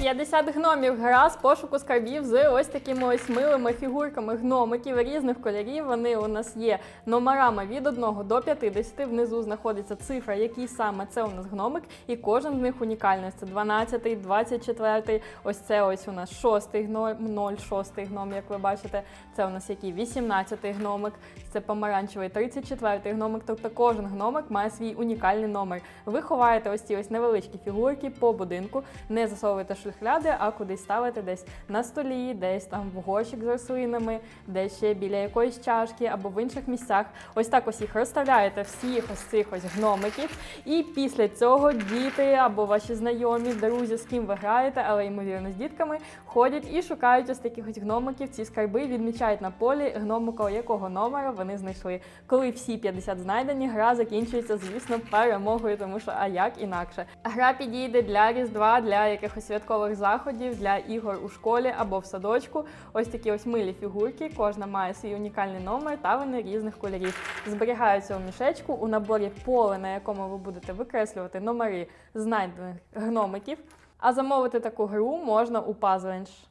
50 гномів гра з пошуку скарбів з ось такими ось милими фігурками гномиків різних кольорів. Вони у нас є номерами від 1 до 50. Внизу знаходиться цифра, який саме це у нас гномик, і кожен з них унікальний. Це 12, 24, ось це ось у нас 6 гном, 06 гном, як ви бачите. Це у нас який 18 гномик, це помаранчевий 34 гномик. Тобто кожен гномик має свій унікальний номер. Ви ховаєте ось ці ось невеличкі фігурки по будинку, не засовуєте шухляди, а кудись ставите десь на столі, десь там в горщик з рослинами, десь ще біля якоїсь чашки або в інших місцях. Ось так ось їх розставляєте всіх ось цих ось гномиків. І після цього діти або ваші знайомі, друзі, з ким ви граєте, але ймовірно з дітками, ходять і шукають ось таких ось гномиків. Ці скарби відмічають на полі гномика, якого номера вони знайшли. Коли всі 50 знайдені, гра закінчується, звісно, перемогою, тому що а як інакше. Гра підійде для різдва, для якихось святкових заходів, для ігор у школі або в садочку. Ось такі ось милі фігурки. Кожна має свій унікальний номер та вони різних кольорів. Зберігаються у мішечку у наборі поле, на якому ви будете викреслювати номери знайдених гномиків. А замовити таку гру можна у Puzzle